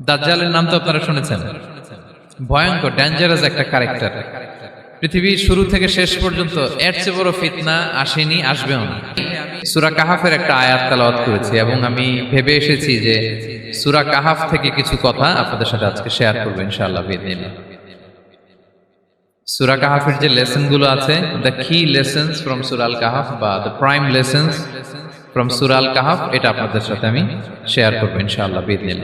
দাজ্জালের নাম তো আপনারা শুনেছেন। ভয়ঙ্কর ডেঞ্জারাস একটা ক্যারেক্টার পৃথিবীর শুরু থেকে শেষ পর্যন্ত এর চেয়ে বড় ফিতনা আসেনি, আসবেও না। সুরা কাহাফের একটা আয়াত তালাওয়াত করেছি এবং আমি ভেবে এসেছি যে সুরা কাহাফ থেকে কিছু কথা আপনাদের সাথে আজকে শেয়ার করব ইনশাআল্লাহ বেদিন। সুরা কাহাফের যে লেসনগুলো আছে দ্য কি লেসন্স ফ্রম সুরাল কাহাফ বা দ্য প্রাইম লেসন্স ফ্রম সুরাল কাহাফ এটা আপনাদের সাথে আমি শেয়ার করব ইনশাআল্লাহ বেদিন।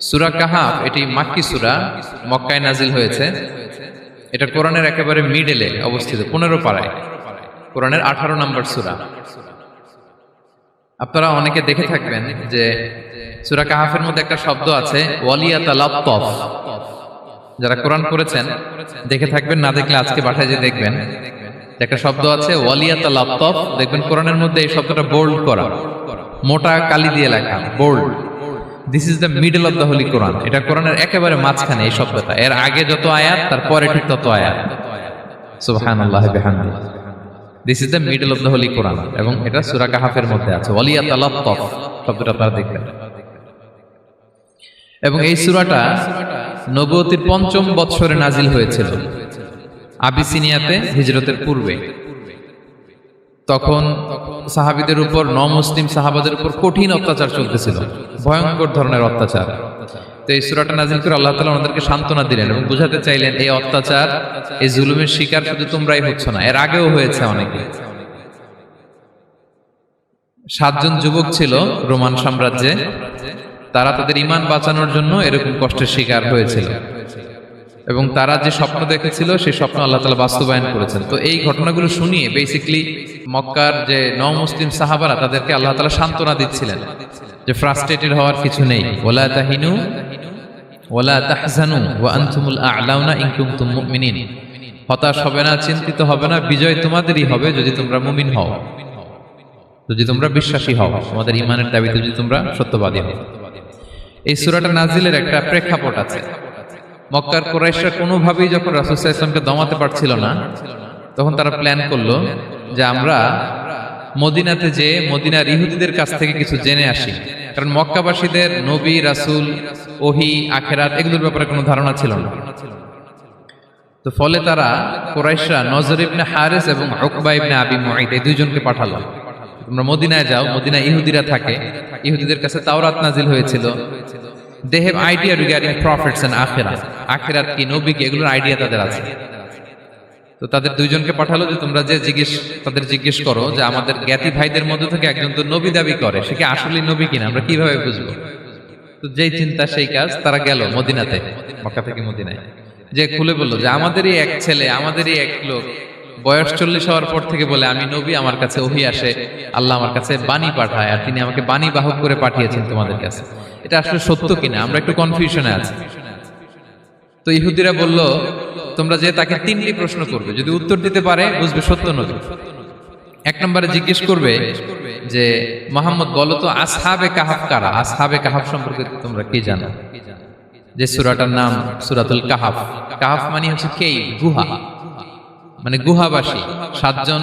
সুরা কাহাফ, এটি মাক্কি সুরা, মক্কায় নাজিল হয়েছে। এটা কোরআনের একেবারে মিডেলে অবস্থিত, পনেরো পাড়ায়। কোরআনের আঠারো নম্বর সুরা। আপনারা অনেকে দেখে থাকবেন যে সুরা কাহাফের মধ্যে একটা শব্দ আছে যারা কোরআন করেছেন দেখে থাকবেন, না দেখলে আজকে বাসায় যে দেখবেন। একটা শব্দ আছে ওয়ালিয়াতা দেখবেন কোরআনের মধ্যে এই শব্দটা বোল্ড করা। মোটা কালি দিয়ে লেখা bold this is the middle of the holy Quran এটা কোরআনের একেবারে মাঝখানে এই শব্দটা। এর আগে যত আয়াত তারপরে ঠিক তত আয়াত। সুবহানাল্লাহ বিহামদি। This is the middle of the holy Quran এবং এটা সূরা কাহাফের মধ্যে আছে। ওয়ালিয়াত লাত্তফ শব্দটা আপনারা দেখবেন এবং এই সূরাটা নবতির পঞ্চম বৎসরে নাজিল হয়েছিল। আবিসিনিয়াতে হিজরতের পূর্বে। তখন সাহাবিদের উপর ন মুসলিম সাহাবাদের উপর কঠিন অত্যাচার চলতেছিল, ভয়ঙ্কর ধরনের অত্যাচার। তো এই সুরাটা নাজিল করে আল্লাহ তালা ওনাদেরকে সান্ত্বনা দিলেন এবং বুঝাতে চাইলেন, এই অত্যাচার, এই জুলুমের শিকার শুধু তোমরাই হচ্ছ না, এর আগেও হয়েছে অনেকে। সাতজন যুবক ছিল রোমান সাম্রাজ্যে, তারা তাদের ইমান বাঁচানোর জন্য এরকম কষ্টের শিকার হয়েছিল। এবং তারা যে স্বপ্ন দেখেছিল, সেই স্বপ্ন আল্লাহ তালা বাস্তবায়ন করেছেন। তো এই ঘটনাগুলো শুনিয়ে বেসিকলি মক্কার যে ন মুসলিম সাহাবারা, তাদেরকে আল্লাহ তালা সান্ত্বনা দিচ্ছিলেন যে ফ্রাস্ট্রেটেড হওয়ার কিছু নেই। ওলা তাহিনু ওলা তাহজানু, ওয়া আনতুমুল আ'লাউনা ইন কুনতুম হতাশ হবে না, চিন্তিত হবে না, বিজয় তোমাদেরই হবে যদি তোমরা মুমিন হও। যদি তোমরা বিশ্বাসী হও, তোমাদের ইমানের দাবিতে যদি তোমরা সত্যবাদী হও। এই সুরাটা নাজিলের একটা প্রেক্ষাপট আছে। মক্কার কোরাইশরা কোনোভাবেই যখন রাসুসাহ ইসলামকে দমাতে পারছিল না, তখন তারা প্ল্যান করল যে আমরা মদিনাতে যে মদিনার ইহুদিদের কাছ থেকে কিছু জেনে আসি। কারণ মক্কাবাসীদের নবী, রাসুল, ওহি, আখেরাত এগুলোর ব্যাপারে কোনো ধারণা ছিল না। তো ফলে তারা কোরাইশরা নজর ইবনে হারেস এবং উকবা ইবনে আবি মুঈদ এই দুইজনকে পাঠালো। তোমরা মদিনায় যাও, মদিনায় ইহুদিরা থাকে। ইহুদিদের কাছে তাওরাত নাজিল হয়েছিল। They have idea regarding profits and আখেরাত। আখেরাত কি, নবী কি, এগুলোর আইডিয়া তাদের আছে। তো তাদের দুইজনকে পাঠালো যে তোমরা যে জিজ্ঞেস, তাদের জিজ্ঞেস করো যে আমাদের জ্ঞাতি ভাইদের মধ্যে থেকে একজন তো নবী দাবি করে, সে কি আসলে নবী কিনা? আমরা কীভাবে বুঝব? তো যেই চিন্তা, সেই কাজ তারা গেল মদিনাতে, মক্কা থেকে মদিনায়। যে খুলে বলল যে, আমাদেরই এক ছেলে, আমাদেরই এক লোক। বয়স চল্লিশ হওয়ার পর থেকে বলে, আমি নবী, আমার কাছে ওহি আসে, আল্লাহ আমার কাছে বাণী পাঠায়, আর তিনি আমাকে বাণী বাহক করে পাঠিয়েছেন তোমাদের কাছে। এটা আসলে সত্য কিনা? আমরা একটু কনফিউশনে আছি। তো ইহুদিরা বলল, তোমরা যে তাকে তিনটি প্রশ্ন করবে, যদি উত্তর দিতে পারে, বুঝবে সত্য নবী এক নম্বরে জিজ্ঞেস করবে যে, মোহাম্মদ, বলো তো আসহাবে কাহাফ কারা? আসহাবে কাহাফ সম্পর্কে তোমরা কি জানো? যে সুরাটার নাম সুরাতুল কাহাফ। কাহাফ মানে হচ্ছে কে? গুহা। মানে গুহাবাসী। সাতজন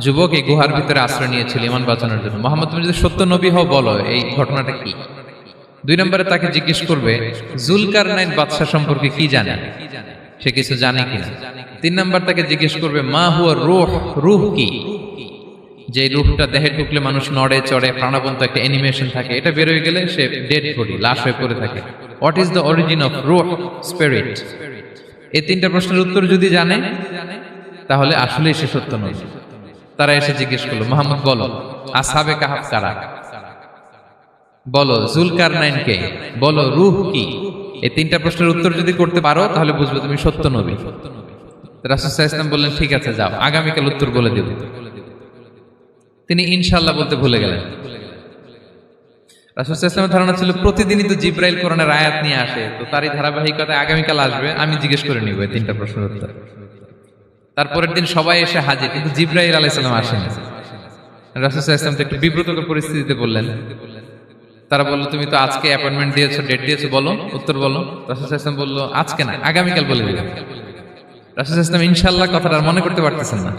যুবক এই গুহার ভিতরে আশ্রয় নিয়েছিল ইমান বাঁচানোর জন্য। মোহাম্মদ, তুমি যদি সত্য নবী হও, বলো এই ঘটনাটা কি? দুই নম্বরে তাকে জিজ্ঞেস করবে জুলকার নাইন বাদশাহ সম্পর্কে কি জানে? সে কিছু জানে কিনা। তিন নম্বর তাকে জিজ্ঞেস করবে, মা হুয়া রুহ রুহ কি? যে রুহটা দেহে ঢুকলে মানুষ নড়ে, চড়ে, প্রাণবন্ত একটা অ্যানিমেশন থাকে, এটা বেরোয় গেলে সে ডেড বডি লাশ হয়ে পড়ে থাকে। What is the origin of রুহ স্পিরিট এই তিনটা প্রশ্নের উত্তর যদি জানে, তাহলে আসলেই সে সত্য নয়। তারা এসে জিজ্ঞেস করল, মোহাম্মদ, বলো, আসাবে কাহাব কারা? বলো জুলকার নাইন কে? বলো, রুহ কি? এই তিনটা প্রশ্নের উত্তর যদি করতে পারো, তাহলে বুঝবে তুমি সত্য নবী। রাসুসাহ বললেন, ঠিক আছে, যাও, আগামীকাল উত্তর বলে দেব। তিনি ইনশাল্লাহ বলতে ভুলে গেলেন। ধারণা ছিল, প্রতিদিনই তো জিব্রাইল কোরআনের আয়াত নিয়ে আসে। তো তারই ধারাবাহিকতায় আগামীকাল আসবে, আমি জিজ্ঞেস করে নিব এই তিনটা প্রশ্নের উত্তর। তারপরের দিন সবাই এসে হাজির, কিন্তু জিব্রাইল আলাইসালাম আসেন। রাসুসাহ তো একটু বিব্রতকর পরিস্থিতিতে বললেন তারা বলল, তুমি তো আজকে অ্যাপয়েন্টমেন্ট দিয়েছ ডেট দিয়েছ, বলো, উত্তর বলো। রাসুল ইসলাম বলল, আজকে না, আগামীকাল বলে দিলাম। রাসুল ইসলাম ইনশাল্লাহ কথাটা মনে করতে পারতেছেন না।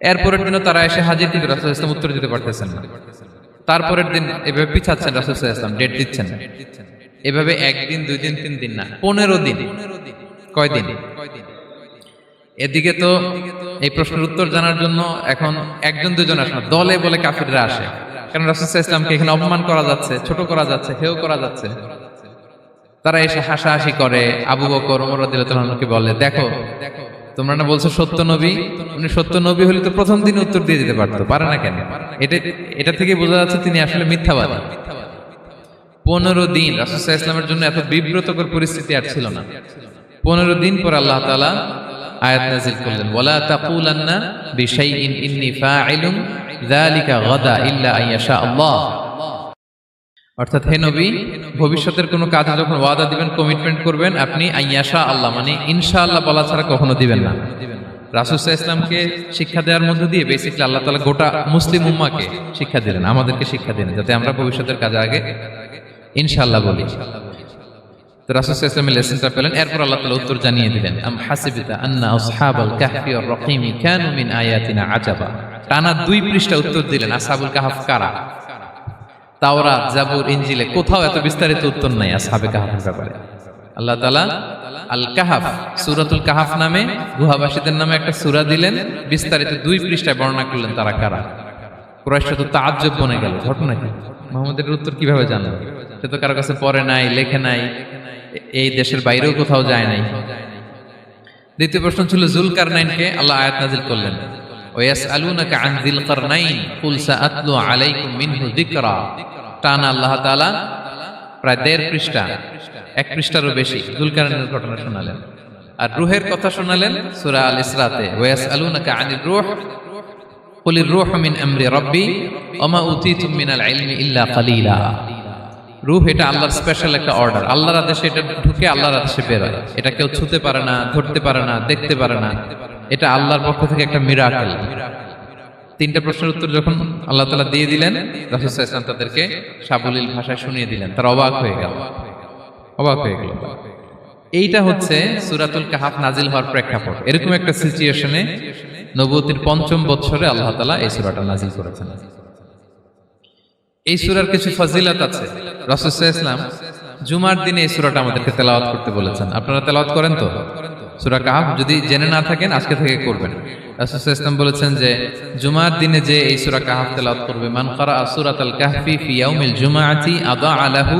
এরপরের দিনও তারা এসে হাজির, কিন্তু রাসুল ইসলাম উত্তর দিতে পারতেছেন না। তারপরের দিন এভাবে পিছাচ্ছেন রাসুল ইসলাম ডেট দিচ্ছেন এভাবে একদিন দুই দিন তিন দিন না, পনেরো দিন। কয়দিন এদিকে তো এই প্রশ্নের উত্তর জানার জন্য এখন একজন, দুজন আসে দলে বলে কাফিররা আসে। কারণ রাসুসাহ ইসলামকে এখানে অপমান করা যাচ্ছে, ছোট করা যাচ্ছে, হেও করা যাচ্ছে। তারা এসে হাসাহাসি করে, আবু বকর ওমর রাদিয়াল্লাহু বলে, দেখো, তোমরা না বলছো সত্য নবী? উনি সত্য নবী হলে তো প্রথম দিন উত্তর দিয়ে দিতে পারতো, পারে না কেন? এটা এটা থেকে বোঝা যাচ্ছে তিনি আসলে মিথ্যাবাদী। পনেরো দিন রাসুসাহ ইসলামের জন্য এত বিব্রতকর পরিস্থিতি আর ছিল না। পনেরো দিন পর আল্লাহ তাআলা আয়াত করলেন, ওয়ালা তাকুলান্না বিশাইইন ইন্নী যালিকা গাদা ইল্লা আইয়াশা আল্লাহ। অর্থাৎ হে নবী, ভবিষ্যতের কোনো কাজে যখন ওয়াদা দিবেন কমিটমেন্ট করবেন, আপনি আইয়াশা আল্লাহ মানে ইনশাআল্লাহ বলা ছাড়া কখনো দিবেন না। রাসুসাহ ইসলামকে শিক্ষা দেওয়ার মধ্যে দিয়ে বেসিকলি আল্লাহ তালা গোটা মুসলিম উম্মাকে শিক্ষা দিলেন, আমাদেরকে শিক্ষা দিলেন, যাতে আমরা ভবিষ্যতের কাজে আগে ইনশাআল্লাহ বলি। তো পেলেন এরপর তালা উত্তর জানিয়ে দিলেন, আম মিন আয়াতিনা আজাবা? টানা দুই উত্তর দিলেন কাহাফ কারা? জাবুর ইঞ্জিলে কোথাও এত বিস্তারিত উত্তর নাই আল্লাহ কাহাফ সূরাতুল কাহাফ নামে গুহাবাসীদের নামে একটা সূরা দিলেন, বিস্তারিত দুই পৃষ্ঠায় বর্ণনা করলেন তারা কারা। কুরাইশ তো তাজ্জব বনে গেল, ঘটনা কি? মোহাম্মদের উত্তর কীভাবে জানলো? সে তো কারও কাছে পড়ে নাই, লেখে নাই, এই দেশের বাইরেও কোথাও যায় নাই। দ্বিতীয় প্রশ্ন ছিল জুল কারনাইনকে আল্লাহ আয়াত নাজিল করলেন। ওয়াস আলুনাকা টানা আল্লাহ প্রায় দেড় পৃষ্ঠা, এক পৃষ্ঠারও বেশি শোনালেন। আর রুহের কথা শোনালেন ইসরাতে রূহ, এটা আল্লাহর স্পেশাল একটা অর্ডার আল্লাহর আদেশে এটা ঢুকে আল্লাহর আদেশে বেরোয়। এটা কেউ ছুতে পারে না, ধরতে পারে না, দেখতে পারে না। এটা আল্লাহর পক্ষ থেকে একটা মিরাকেল তিনটা প্রশ্নের উত্তর যখন আল্লাহ তালা দিয়ে দিলেন রাসুসাহ তাদেরকে সাবলীল ভাষায় শুনিয়ে দিলেন। তারা অবাক হয়ে গেল। অবাক হয়ে গেল। এইটা হচ্ছে সুরাতুল কাহাফ নাজিল হওয়ার প্রেক্ষাপট। এরকম একটা সিচুয়েশনে নবতির পঞ্চম বৎসরে আল্লাহ তালা এই সুরাটা নাজিল করেছেন। এই সুরার কিছু ফজিলত আছে। রসুসাহ ইসলাম জুমার দিনে এই সুরাটা আমাদেরকে তেলাওয়াত করতে বলেছেন। আপনারা তেলাওয়াত করেন তো? সুরা কাহাফ যদি জেনে না থাকেন আজকে থেকে করবেন। রাসুসাহ ইসলাম বলেছেন যে জুমার দিনে যে এই সুরা কাহাফ তেলাওয়াত করবে মান কারা সুরাত আল কাহফি ফি ইয়াউমিল জুমাআতি আদা আলাহু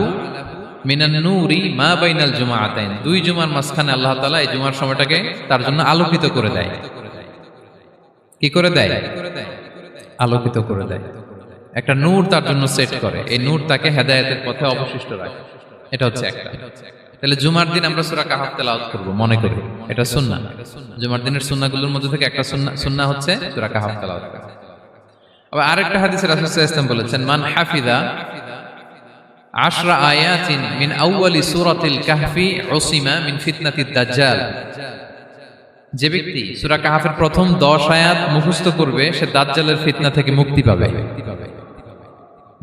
মিনান নূরি মা বাইনাল জুমাআতাইন। দুই জুমার মাঝখানে আল্লাহ তাআলা এই জুমার সময়টাকে তার জন্য আলোকিত করে দেয়। কি করে দেয়? আলোকিত করে দেয়? একটা নূর তার জন্য সেট করে। এই নূর তাকে হেদায়েতের পথে অবশিষ্ট রাখে। এটা হচ্ছে একটা। তাহলে জুমার দিন আমরা সূরা কাহাফ তেলাওয়াত করব, মনে করি। এটা সুন্নাহ। জুমার দিনের সুন্নাহগুলোর মধ্যে থেকে একটা সুন্নাহ সুন্নাহ হচ্ছে সূরা কাহাফ তেলাওয়াত করা। আবার আরেকটা হাদিসে রাসূল সাল্লাল্লাহু বলেছেন, মান হাফিদা আশরা আয়াতিন মিন আউয়ালি সূরাতিল কাহফি উসিমা মিন ফিতনাতিদ দাজ্জাল। যে ব্যক্তি সূরা কাহাফের প্রথম 10 আয়াত মুখস্থ করবে, সে দাজ্জালের ফিতনা থেকে মুক্তি পাবে।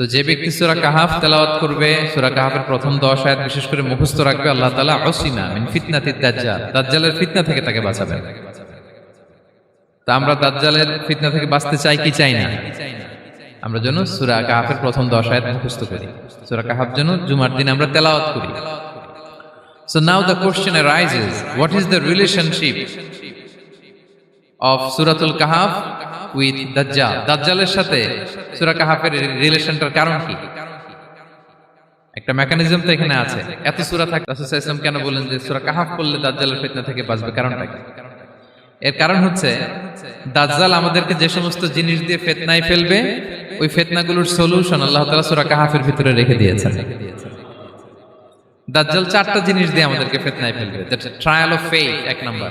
তো যে ব্যক্তি সুরা কাহাফ তেলাওয়াত করবে সুরা কাহাফের প্রথম দশ আয়াত বিশেষ করে মুখস্থ রাখবে আল্লাহ তাআলা অসিনা মিন ফিতনাতিদ দাজ্জাল। দাজ্জালের ফিতনা থেকে তাকে বাঁচাবেন তা আমরা দাজ্জালের ফিতনা থেকে বাঁচতে চাই কি চাই না? আমরা যেন সুরা কাহাফের প্রথম দশ আয়াত মুখস্থ করি। সুরা কাহাফ যেন জুমার দিন আমরা তেলাওয়াত করি। So now the question arises, what is the relationship of Suratul Kahf with Dajjal? দাজ্জালের সাথে কাহাফের রিলেশনটার কারণ কি? একটা মেকানিজম তো এখানে আছে। এত থাকে রাসূল কেন যে কাহাফ পড়লে দাজ্জালের ফিতনা থেকে বাঁচবে? কারণটা কি? এর কারণ হচ্ছে, দাজ্জাল আমাদেরকে যে সমস্ত জিনিস দিয়ে ফিতনায় ফেলবে, ওই ফিতনাগুলোর সলিউশন আল্লাহ তাআলা সূরা কাহাফের ভিতরে রেখে দিয়েছেন। দাজ্জাল চারটা জিনিস দিয়ে আমাদেরকে ফিতনায় ফেলবে। ট্রায়াল অফ ফেইথ এক নাম্বার।